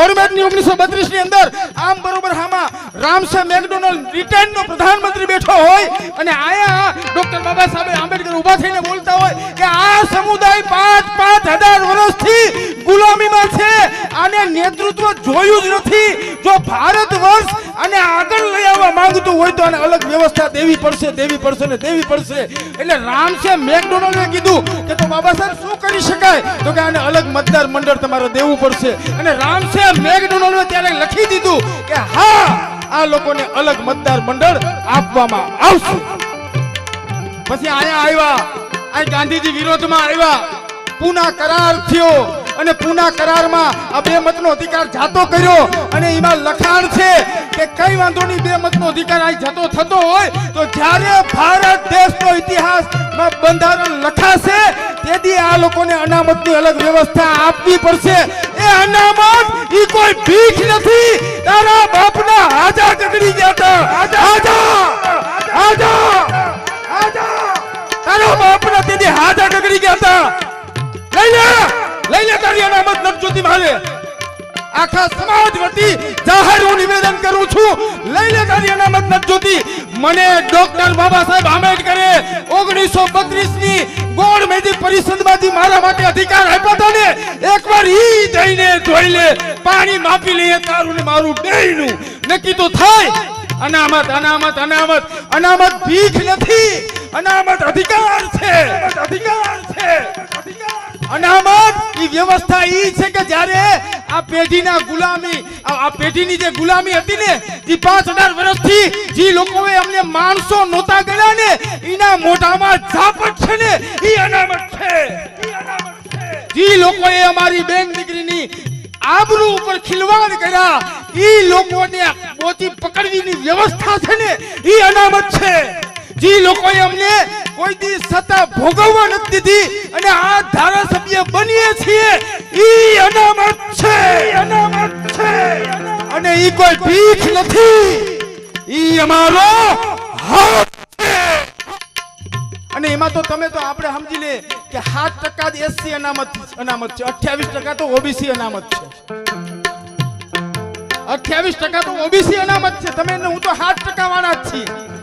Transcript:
ગવર્મેન્ટની ઓગણીસો બત્રીસ અંદર આમ બરોબર હામાં રામસે મેકડોનલ્ડ બ્રિટન નો પ્રધાનમંત્રી બેઠો હોય અને આયા ડોક્ટર બાબા સાહેબ આંબેડકર ઊભા થઈને બોલતા હોય કે આ સમુદાય પાંચ પાંચ હજાર વર્ષથી ગુલામીમાં છે આને નેતૃત્વ જોયું જ નથી. જો ભારત વર્ષ અને આગળ લઈ આવવા માંગતું હોય તો આને અલગ વ્યવસ્થા દેવી પડશે દેવી પડશે ને દેવી પડશે. એટલે રામસે મેકડોનલ્ડે કીધું કે તો બાબા સાહેબ શું કરી શકાય? તો કે આને અલગ મતદાર મંડળ તમારે દેવું પડશે. અને રામસે મેકડોનલ્ડે ત્યારે લખી દીધું કે હા, આ લોકોને અલગ મતદાર મંડળ આપવામાં આવશે. પછી અહીંયા આવ્યા. આ ગાંધીજી વિરોધમાં આવ્યા. પુના કરાર થયો. અને પૂના કરારમાં આ બે મતનો અધિકાર જાતો કર્યો અને એમાં લખાણ છે કે કઈ વાંધો નહીં, બે મતનો અધિકાર આ જતો થતો હોય તો જ્યારે ભારત દેશનો ઇતિહાસમાં બંધારણ લખાશે, તેથી આ લોકોને અનામતની અલગ વ્યવસ્થા આપવી પડશે. એ અનામત ઈ કોઈ ભીખ નથી. તારા બાપના હાજા કગડી ગયા હતા. આખા સમાજ વતી જાહેર હું નિવેદન કરું છું. લઈ લે તારી અનામત નથી જોતી મને ડોક્ટર બાબા સાહેબ આંબેડકરે ઓગણીસો બત્રીસની ગોળ મેજી પરિષદમાંથી મારા માટે અધિકાર આપ્યો હતો ને, એકવાર ઈ જઈને જોઈ લે. પાણી માપી લઈએ તારું ને મારું બેયનું. નક્કી તો થાય. અનામત અનામત અનામત. અનામત ભીખ નથી. અનામત અધિકાર છે. અધિકાર છે. અનામત, ઈ વ્યવસ્થા ઈ છે કે જ્યારે આ પેઢીના ગુલામી, આ પેઢીની જે ગુલામી હતી ને જે પાંચ હજાર વર્ષથી જે લોકોએ અમને માણસો નહોતા ગણ્યા ને એના મોઢામાં ઝાપટ છે ને એ અનામત છે. જે લોકોએ અમારી બેન દીકરીની આબરૂ ઉપર ખિલવાડ કર્યા એ લોકોને પોતી પકડવીની વ્યવસ્થા છે ને એ અનામત છે. જે લોકોએ અમને કોઈ દી સત્તા ભોગવવા નથી દીધી, અને આ ધારાસભ્ય બનીએ છીએ, ઈ અનામત છે. ઈ કોઈ પીઠ નથી. ઈ અમારો હાથ અને એમાં તો તમે તો આપણે સમજી લે કે સાત ટકા જ એસસી અનામત અનામત છે. અઠ્યાવીસ ટકા તો ઓબીસી અનામત છે. અઠ્યાવીસ ટકા તો ઓબીસી અનામત છે. તમે હું તો સાત ટકા વાળા જ છીએ.